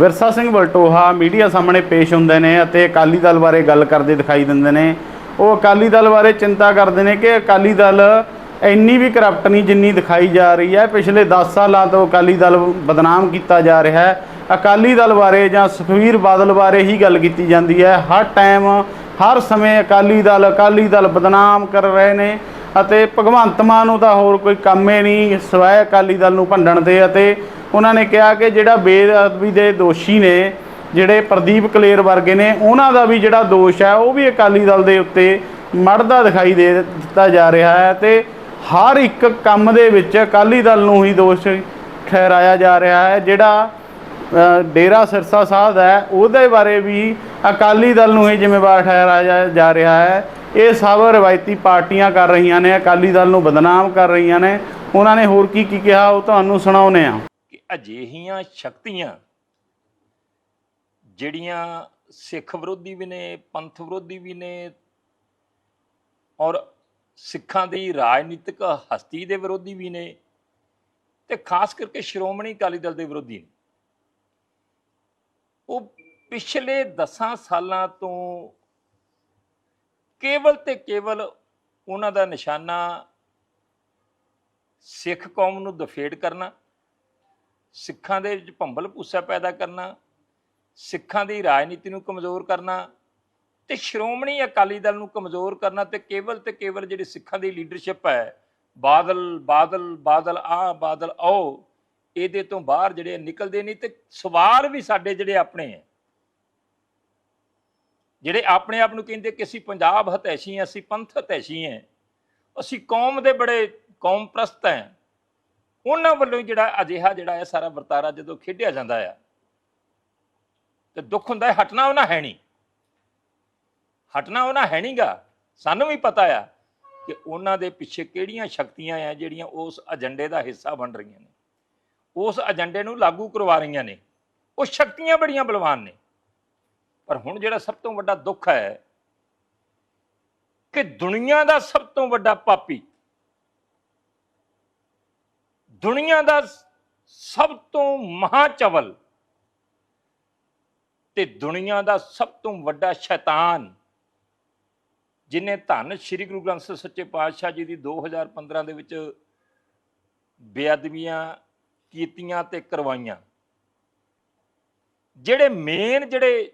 Virsa Singh Baltoha media ਸਾਹਮਣੇ ਪੇਸ਼ ਹੁੰਦੇ ਨੇ ਅਤੇ ਅਕਾਲੀ ਦਲ ਬਾਰੇ ਗੱਲ ਕਰਦੇ ਦਿਖਾਈ ਦਿੰਦੇ ਨੇ। ਉਹ ਅਕਾਲੀ ਦਲ ਬਾਰੇ ਚਿੰਤਾ ਕਰਦੇ ਨੇ ਕਿ ਅਕਾਲੀ ਦਲ ਇੰਨੀ ਵੀ ਕਰਪਟ ਨਹੀਂ ਜਿੰਨੀ ਦਿਖਾਈ ਜਾ ਰਹੀ ਹੈ। ਪਿਛਲੇ 10 ਸਾਲਾਂ ਤੋਂ ਅਕਾਲੀ ਦਲ ਬਦਨਾਮ ਕੀਤਾ ਜਾ ਰਿਹਾ ਹੈ। ਅਕਾਲੀ ਦਲ ਬਾਰੇ ਜਾਂ ਸੁਖਵੀਰ ਬਾਦਲ ਬਾਰੇ ਹੀ ਗੱਲ ਕੀਤੀ ਜਾਂਦੀ ਹੈ। ਹਰ ਟਾਈਮ, ਹਰ ਸਮੇਂ ਅਕਾਲੀ ਦਲ ਅਕਾਲੀ ਦਲ ਬਦਨਾਮ ਕਰ ਰਹੇ ਨੇ ਅਤੇ ਭਗਵੰਤ ਮਾਨ ਨੂੰ ਤਾਂ ਹੋਰ ਕੋਈ ਕੰਮ ਹੀ ਨਹੀਂ। ਸਿਵਾਏ ਅਕਾਲੀ ਦਲ ਨੂੰ ਭੰਡਣ ਦੇ ਅਤੇ ਉਹਨਾਂ ਨੇ ਕਿਹਾ ਕਿ ਜਿਹੜਾ ਬੇਅਦਬੀ ਦੇ ਦੋਸ਼ੀ ਨੇ, ਜਿਹੜੇ ਪ੍ਰਦੀਪ ਕਲੇਰ ਵਰਗੇ ਨੇ, ਉਹਨਾਂ ਦਾ ਵੀ ਜਿਹੜਾ ਦੋਸ਼ ਹੈ, ਉਹ ਵੀ ਅਕਾਲੀ ਦਲ ਦੇ ਉੱਤੇ ਮੜਦਾ ਦਿਖਾਈ ਦੇ ਦਿੱਤਾ ਜਾ ਰਿਹਾ ਹੈ ਤੇ ਹਰ ਇੱਕ ਕੰਮ ਦੇ ਵਿੱਚ ਅਕਾਲੀ ਦਲ ਨੂੰ ਹੀ ਦੋਸ਼ ਠਹਿਰਾਇਆ ਜਾ ਰਿਹਾ ਹੈ, ਜਿਹੜਾ ਡੇਰਾ ਸਿਰਸਾ ਸਾਹਿਬ ਹੈ, ਉਹਦੇ ਬਾਰੇ ਵੀ ਅਕਾਲੀ ਦਲ ਨੂੰ ਹੀ ਜ਼ਿੰਮੇਵਾਰ ਠਹਿਰਾਇਆ ਜਾ ਰਿਹਾ ਹੈ। ਇਹ ਸਭ ਰਵਾਇਤੀ ਪਾਰਟੀਆਂ ਕਰ ਰਹੀਆਂ ਨੇ, ਅਕਾਲੀ ਦਲ ਨੂੰ ਬਦਨਾਮ ਕਰ ਰਹੀਆਂ ਨੇ। ਉਹਨਾਂ ਨੇ ਹੋਰ ਕੀ ਕੀ ਕਿਹਾ, ਉਹ ਤੁਹਾਨੂੰ ਸੁਣਾਉਨੇ ਆ ਅਜਿਹੀਆਂ ਸ਼ਕਤੀਆਂ ਜਿਹੜੀਆਂ ਸਿੱਖ ਵਿਰੋਧੀ ਵੀ ਨੇ, ਪੰਥ ਵਿਰੋਧੀ ਵੀ ਨੇ ਔਰ ਸਿੱਖਾਂ ਦੀ ਰਾਜਨੀਤਿਕ ਹਸਤੀ ਦੇ ਵਿਰੋਧੀ ਵੀ ਨੇ ਤੇ ਖਾਸ ਕਰਕੇ ਸ਼੍ਰੋਮਣੀ ਅਕਾਲੀ ਦਲ ਦੇ ਵਿਰੋਧੀ ਨੇ। ਉਹ ਪਿਛਲੇ 10 ਸਾਲਾਂ ਤੋਂ ਕੇਵਲ ਤੇ ਕੇਵਲ ਉਹਨਾਂ ਦਾ ਨਿਸ਼ਾਨਾ ਸਿੱਖ ਕੌਮ ਨੂੰ ਦਫੇੜ ਕਰਨਾ ਸਿੱਖਾਂ ਦੇ ਵਿੱਚ ਭੰਬਲ ਭੂਸਾ ਪੈਦਾ ਕਰਨਾ, ਸਿੱਖਾਂ ਦੀ ਰਾਜਨੀਤੀ ਨੂੰ ਕਮਜ਼ੋਰ ਕਰਨਾ ਤੇ ਸ਼੍ਰੋਮਣੀ ਅਕਾਲੀ ਦਲ ਨੂੰ ਕਮਜ਼ੋਰ ਕਰਨਾ ਤੇ ਕੇਵਲ ਤੇ ਕੇਵਲ ਜਿਹੜੀ ਸਿੱਖਾਂ ਦੀ ਲੀਡਰਸ਼ਿਪ ਹੈ, ਬਾਦਲ ਬਾਦਲ ਬਾਦਲ ਆ, ਬਾਦਲ ਆਓ ਇਹਦੇ ਤੋਂ ਬਾਹਰ ਜਿਹੜੇ ਨਿਕਲਦੇ ਨਹੀਂ ਤੇ ਸਵਾਲ ਵੀ ਸਾਡੇ ਜਿਹੜੇ ਆਪਣੇ ਹੈ ਜਿਹੜੇ ਆਪਣੇ ਆਪ ਨੂੰ ਕਹਿੰਦੇ ਕਿ ਅਸੀਂ ਪੰਜਾਬ ਹਤੈਸ਼ੀ ਹਾਂ, ਅਸੀਂ ਪੰਥ ਹਤੈਸ਼ੀ ਹਾਂ, ਅਸੀਂ ਕੌਮ ਦੇ ਬੜੇ ਕੌਮ ਪ੍ਰਸਤ ਹਾਂ। ਉਹਨਾਂ ਵੱਲੋਂ ਹੀ ਜਿਹੜਾ ਅਜਿਹਾ ਜਿਹੜਾ ਹੈ ਸਾਰਾ ਵਰਤਾਰਾ ਜਦੋਂ ਖੇਡਿਆ ਜਾਂਦਾ ਆ, ਤੇ ਦੁੱਖ ਹੁੰਦਾ ਹੈ, ਹਟਣਾ ਉਹਨਾਂ ਹੈ ਨਹੀਂ। ਹਟਣਾ ਉਹਨਾਂ ਹੈ ਨਹੀਂਗਾ ਸਾਨੂੰ ਵੀ ਪਤਾ ਆ ਕਿ ਉਹਨਾਂ ਦੇ ਪਿੱਛੇ ਕਿਹੜੀਆਂ ਸ਼ਕਤੀਆਂ ਆ ਜਿਹੜੀਆਂ ਉਸ ਏਜੰਡੇ ਦਾ ਹਿੱਸਾ ਬਣ ਰਹੀਆਂ ਨੇ। ਉਸ ਏਜੰਡੇ ਨੂੰ ਲਾਗੂ ਕਰਵਾ ਰਹੀਆਂ ਨੇ। ਉਹ ਸ਼ਕਤੀਆਂ ਬੜੀਆਂ ਬਲਵਾਨ ਨੇ। ਪਰ ਹੁਣ ਜਿਹੜਾ ਸਭ ਤੋਂ ਵੱਡਾ ਦੁੱਖ ਹੈ ਕਿ ਦੁਨੀਆ ਦਾ ਸਭ ਤੋਂ ਵੱਡਾ ਪਾਪੀ ਦੁਨੀਆ ਦਾ ਸਭ ਤੋਂ ਮਹਾਚਵਲ ਤੇ ਦੁਨੀਆ ਦਾ ਸਭ ਤੋਂ ਵੱਡਾ ਸ਼ੈਤਾਨ, ਜਿਨੇ ਧੰਨ ਸ੍ਰੀ ਗੁਰੂ ਗ੍ਰੰਥ ਸਾਹਿਬ ਸੱਚੇ ਪਾਤਸ਼ਾਹ ਜੀ ਦੀ 2015 ਦੇ ਵਿੱਚ ਬੇਅਦਬੀਆਂ ਕੀਤੀਆਂ ਤੇ ਕਰਵਾਈਆਂ, ਜਿਹੜੇ ਮੇਨ ਜਿਹੜੇ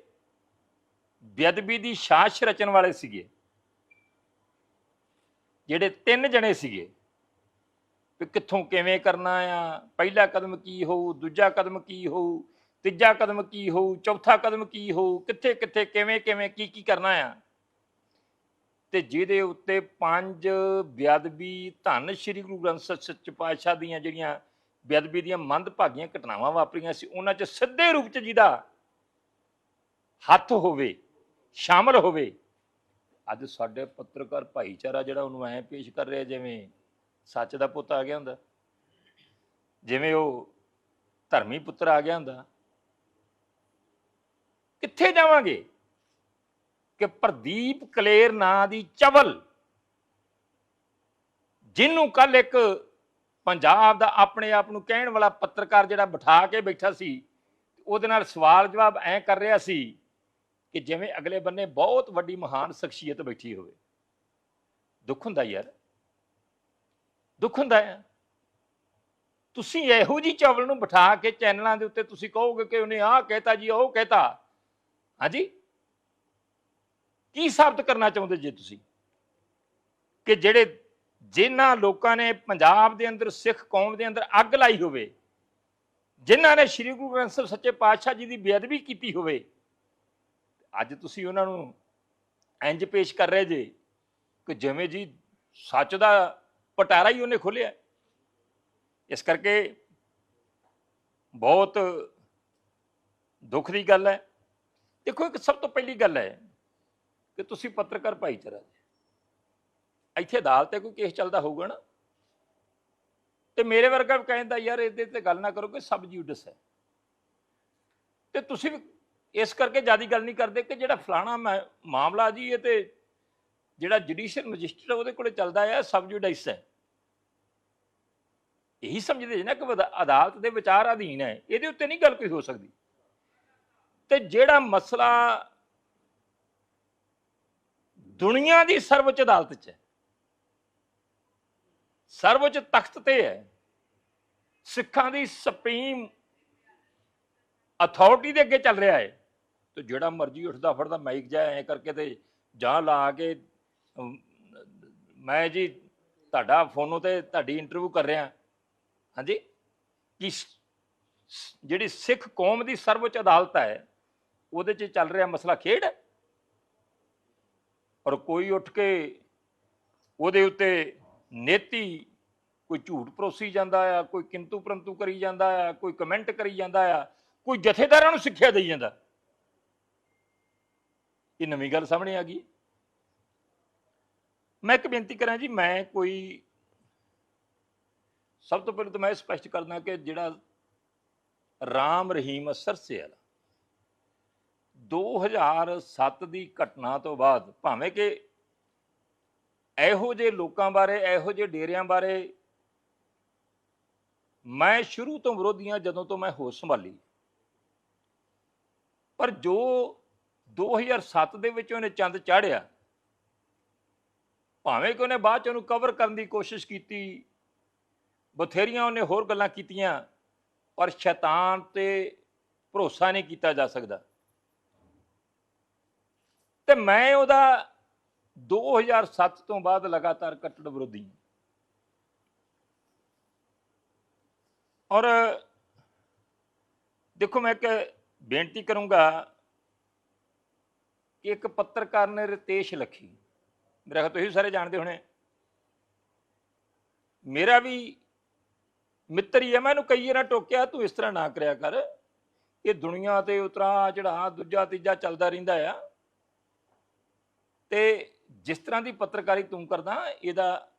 ਬੇਅਦਬੀ ਦੀ ਸਾਸ਼ ਰਚਣ ਵਾਲੇ ਸੀਗੇ, ਜਿਹੜੇ ਤਿੰਨ ਜਣੇ ਸੀਗੇ ਵੀ ਕਿੱਥੋਂ ਕਿਵੇਂ ਕਰਨਾ ਆ? ਪਹਿਲਾ ਕਦਮ ਕੀ ਹੋਊ? ਦੂਜਾ ਕਦਮ ਕੀ ਹੋਊ? ਤੀਜਾ ਕਦਮ ਕੀ ਹੋਊ? ਚੌਥਾ ਕਦਮ ਕੀ ਹੋਊ? ਕਿੱਥੇ ਕਿੱਥੇ, ਕਿਵੇਂ ਕਿਵੇਂ, ਕੀ ਕੀ ਕਰਨਾ ਆ? ਤੇ ਜਿਹਦੇ ਉੱਤੇ ਪੰਜ ਬੇਅਦਬੀ ਧੰਨ ਸ੍ਰੀ ਗੁਰੂ ਗ੍ਰੰਥ ਸਾਹਿਬ ਸੱਚ ਪਾਤਸ਼ਾਹ ਦੀਆਂ ਜਿਹੜੀਆਂ ਬੇਅਦਬੀ ਦੀਆਂ ਮੰਦਭਾਗੀਆਂ ਘਟਨਾਵਾਂ ਵਾਪਰੀਆਂ ਸੀ, ਉਹਨਾਂ 'ਚ ਸਿੱਧੇ ਰੂਪ 'ਚ ਜਿਹਦਾ ਹੱਥ ਹੋਵੇ, ਸ਼ਾਮਲ ਹੋਵੇ, ਅੱਜ ਸਾਡੇ ਪੱਤਰਕਾਰ ਭਾਈਚਾਰਾ ਜਿਹੜਾ ਉਹਨੂੰ ਐ ਪੇਸ਼ ਕਰ ਰਿਹਾ ਜਿਵੇਂ ਸੱਚ ਦਾ ਪੁੱਤ ਆ ਗਿਆ ਹੁੰਦਾ। ਜਿਵੇਂ ਉਹ ਧਰਮੀ ਪੁੱਤਰ ਆ ਗਿਆ ਹੁੰਦਾ। ਕਿੱਥੇ ਜਾਵਾਂਗੇ? ਕਿ ਪ੍ਰਦੀਪ ਕਲੇਰ ਨਾਂ ਦੀ ਚਵਲ, ਜਿਹਨੂੰ ਕੱਲ ਇੱਕ ਪੰਜਾਬ ਦਾ ਆਪਣੇ ਆਪ ਨੂੰ ਕਹਿਣ ਵਾਲਾ ਪੱਤਰਕਾਰ ਜਿਹੜਾ ਬਿਠਾ ਕੇ ਬੈਠਾ ਸੀ, ਉਹਦੇ ਨਾਲ ਸਵਾਲ ਜਵਾਬ ਐ ਕਰ ਰਿਹਾ ਸੀ ਕਿ ਜਿਵੇਂ ਅਗਲੇ ਬੰਨੇ ਬਹੁਤ ਵੱਡੀ ਮਹਾਨ ਸ਼ਖਸੀਅਤ ਬੈਠੀ ਹੋਵੇ। ਦੁੱਖ ਹੁੰਦਾ ਯਾਰ। ਦੁੱਖ ਹੁੰਦਾ ਹੈ। ਤੁਸੀਂ ਇਹੋ ਜੀ ਚਵਲ ਨੂੰ ਬਿਠਾ ਕੇ ਚੈਨਲਾਂ ਦੇ ਉੱਤੇ ਤੁਸੀਂ ਕਹੋਗੇ ਕਿ ਉਹਨੇ ਆਹ ਕਹਿਤਾ ਜੀ, ਉਹ ਕਹਿਤਾ। ਹਾਂਜੀ? ਕੀ ਸਾਬਤ ਕਰਨਾ ਚਾਹੁੰਦੇ ਜੇ ਤੁਸੀਂ? ਕਿ ਜਿਹੜੇ ਜਿਨ੍ਹਾਂ ਲੋਕਾਂ ਨੇ ਪੰਜਾਬ ਦੇ ਅੰਦਰ, ਸਿੱਖ ਕੌਮ ਦੇ ਅੰਦਰ ਅੱਗ ਲਾਈ ਹੋਵੇ, ਜਿਨ੍ਹਾਂ ਨੇ ਸ੍ਰੀ ਗੁਰੂ ਗ੍ਰੰਥ ਸਾਹਿਬ ਸੱਚੇ ਪਾਤਸ਼ਾਹ ਜੀ ਦੀ ਬੇਅਦਬੀ ਕੀਤੀ ਹੋਵੇ, ਅੱਜ ਤੁਸੀਂ ਉਹਨਾਂ ਨੂੰ ਇੰਜ ਪੇਸ਼ ਕਰ ਰਹੇ ਜੇ ਕਿ ਜਿਵੇਂ ਜੀ ਸੱਚ ਦਾ ਪਟਾਰਾ ਹੀ ਉਹਨੇ ਖੋਲਿਆ ਇਸ ਕਰਕੇ ਬਹੁਤ ਦੁੱਖ ਦੀ ਗੱਲ ਹੈ। ਦੇਖੋ, ਇੱਕ ਸਭ ਤੋਂ ਪਹਿਲੀ ਗੱਲ ਹੈ ਕਿ ਤੁਸੀਂ ਪੱਤਰਕਾਰ ਭਾਈਚਾਰਾ ਜੀ ਇੱਥੇ ਅਦਾਲਤ ਤੇ ਕੋਈ ਕੇਸ ਚੱਲਦਾ ਹੋਊਗਾ ਨਾ। ਤੇ ਮੇਰੇ ਵਰਗਾ ਵੀ ਕਹਿੰਦਾ ਯਾਰ, ਇਹਦੇ ਤੇ ਗੱਲ ਨਾ ਕਰੋ ਕਿ ਸਬ ਜੂਡਿਸ ਹੈ। ਤੇ ਤੁਸੀਂ ਵੀ ਇਸ ਕਰਕੇ ਜ਼ਿਆਦਾ ਗੱਲ ਨਹੀਂ ਕਰਦੇ ਕਿ ਜਿਹੜਾ ਫਲਾਣਾ ਮਾ- ਮਾਮਲਾ ਜੀ, ਇਹ ਤੇ ਜਿਹੜਾ ਜੁਡੀਸ਼ੀਅਲ ਮੈਜਿਸਟਰੇਟ ਉਹਦੇ ਕੋਲੇ ਚੱਲਦਾ ਹੈ ਸਬ ਜੁਡਿਸ ਹੈ ਇਹੀ ਸਮਝਦੇ ਜੀ ਨਾ ਕਿ ਅਦਾਲਤ ਦੇ ਵਿਚਾਰ ਅਧੀਨ ਹੈ। ਇਹਦੇ ਉੱਤੇ ਨਹੀਂ ਗੱਲ ਕੋਈ ਹੋ ਸਕਦੀ। ਤੇ ਜਿਹੜਾ ਮਸਲਾ ਦੁਨੀਆ ਦੀ ਸਰਵਉੱਚ ਅਦਾਲਤ 'ਚ ਹੈ, ਸਰਵਉੱਚ ਤਖਤ ਤੇ ਹੈ, ਸਿੱਖਾਂ ਦੀ ਸੁਪਰੀਮ ਅਥਾਰਟੀ ਦੇ ਅੱਗੇ ਚੱਲ ਰਿਹਾ ਹੈ, ਤੇ ਜਿਹੜਾ ਮਰਜ਼ੀ ਉੱਠਦਾ ਫੜਦਾ ਮਾਈਕ ਜਾ ਐ ਕਰਕੇ ਤੇ ਜਾਂ ਲਾ ਕੇ ਮੈਂ ਜੀ ਤੁਹਾਡਾ ਫੋਨੋਂ ਤੇ ਤੁਹਾਡੀ ਇੰਟਰਵਿਊ ਕਰ ਰਿਹਾ। ਹਾਂਜੀ? ਕਿ ਜਿਹੜੀ ਸਿੱਖ ਕੌਮ ਦੀ ਸਰਵਉੱਚ ਅਦਾਲਤ ਹੈ, ਉਹਦੇ 'ਚ ਚੱਲ ਰਿਹਾ ਮਸਲਾ ਖੇਡ? ਹੈ ਔਰ ਕੋਈ ਉੱਠ ਕੇ ਉਹਦੇ ਉੱਤੇ ਨੇਤੀ, ਕੋਈ ਝੂਠ ਪਰੋਸੀ ਜਾਂਦਾ ਆ, ਕੋਈ ਕਿੰਤੂ ਪਰੰਤੂ ਕਰੀ ਜਾਂਦਾ ਆ, ਕੋਈ ਕਮੈਂਟ ਕਰੀ ਜਾਂਦਾ ਆ, ਕੋਈ ਜਥੇਦਾਰਾਂ ਨੂੰ ਸਿੱਖਿਆ ਦੇਈ ਜਾਂਦਾ। ਇਹ ਨਵੀਂ ਗੱਲ ਸਾਹਮਣੇ ਆ ਗਈ। ਮੈਂ ਇੱਕ ਬੇਨਤੀ ਕਰਾਂ ਜੀ, ਮੈਂ ਕੋਈ ਸਭ ਤੋਂ ਪਹਿਲਾਂ ਤਾਂ ਮੈਂ ਸਪਸ਼ਟ ਕਰਦਾ ਕਿ ਜਿਹੜਾ ਰਾਮ ਰਹੀਮ ਸਰਸੇ ਵਾਲਾ 2007 ਦੀ ਘਟਨਾ ਤੋਂ ਬਾਅਦ ਭਾਵੇਂ ਕਿ ਇਹੋ ਜਿਹੇ ਲੋਕਾਂ ਬਾਰੇ, ਇਹੋ ਜਿਹੇ ਡੇਰਿਆਂ ਬਾਰੇ ਮੈਂ ਸ਼ੁਰੂ ਤੋਂ ਵਿਰੋਧੀਆਂ ਜਦੋਂ ਤੋਂ ਮੈਂ ਹੋਸ਼ ਸੰਭਾਲੀ, ਪਰ ਜੋ 2007 ਦੇ ਵਿੱਚ ਉਹਨੇ ਚੰਦ ਚਾੜਿਆ ਭਾਵੇਂ ਕਿ ਉਹਨੇ ਬਾਅਦ ਚ ਉਹਨੂੰ ਕਵਰ ਕਰਨ ਦੀ ਕੋਸ਼ਿਸ਼ ਕੀਤੀ, ਬਥੇਰੀਆਂ ਉਹਨੇ ਹੋਰ ਗੱਲਾਂ ਕੀਤੀਆਂ, ਪਰ ਸ਼ੈਤਾਨ ਤੇ ਭਰੋਸਾ ਨਹੀਂ ਕੀਤਾ ਜਾ ਸਕਦਾ। ਤੇ ਮੈਂ ਉਹਦਾ 2007 ਤੋਂ ਬਾਅਦ ਲਗਾਤਾਰ ਕੱਟੜ ਵਿਰੋਧੀ ਹਾਂ। ਔਰ ਦੇਖੋ ਮੈਂ ਇੱਕ ਬੇਨਤੀ ਕਰੂੰਗਾ ਕਿ ਇੱਕ ਪੱਤਰਕਾਰ ਨੇ ਰਿਤੇਸ਼ ਲਖੀ। ਮੇਰਾ ਖਿਆਲ ਤੁਸੀਂ ਸਾਰੇ ਜਾਣਦੇ ਹੋਣੇ। ਮੇਰਾ ਵੀ ਮਿੱਤਰ ਹੀ ਹੈ ਮੈਂ ਇਹਨੂੰ ਕਈ ਵਾਰ ਟੋਕਿਆ, ਤੂੰ ਇਸ ਤਰ੍ਹਾਂ ਨਾ ਕਰਿਆ ਕਰ। ਇਹ ਦੁਨੀਆ ਤੇ ਉਤਰਾ ਚੜਾ ਦੂਜਾ, ਤੀਜਾ ਚੱਲਦਾ ਰਹਿੰਦਾ ਆ। ਤੇ ਜਿਸ ਤਰ੍ਹਾਂ ਦੀ ਪੱਤਰਕਾਰੀ ਤੂੰ ਕਰਦਾ, ਇਹਦਾ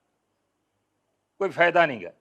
ਕੋਈ ਫਾਇਦਾ ਨਹੀਂਗਾ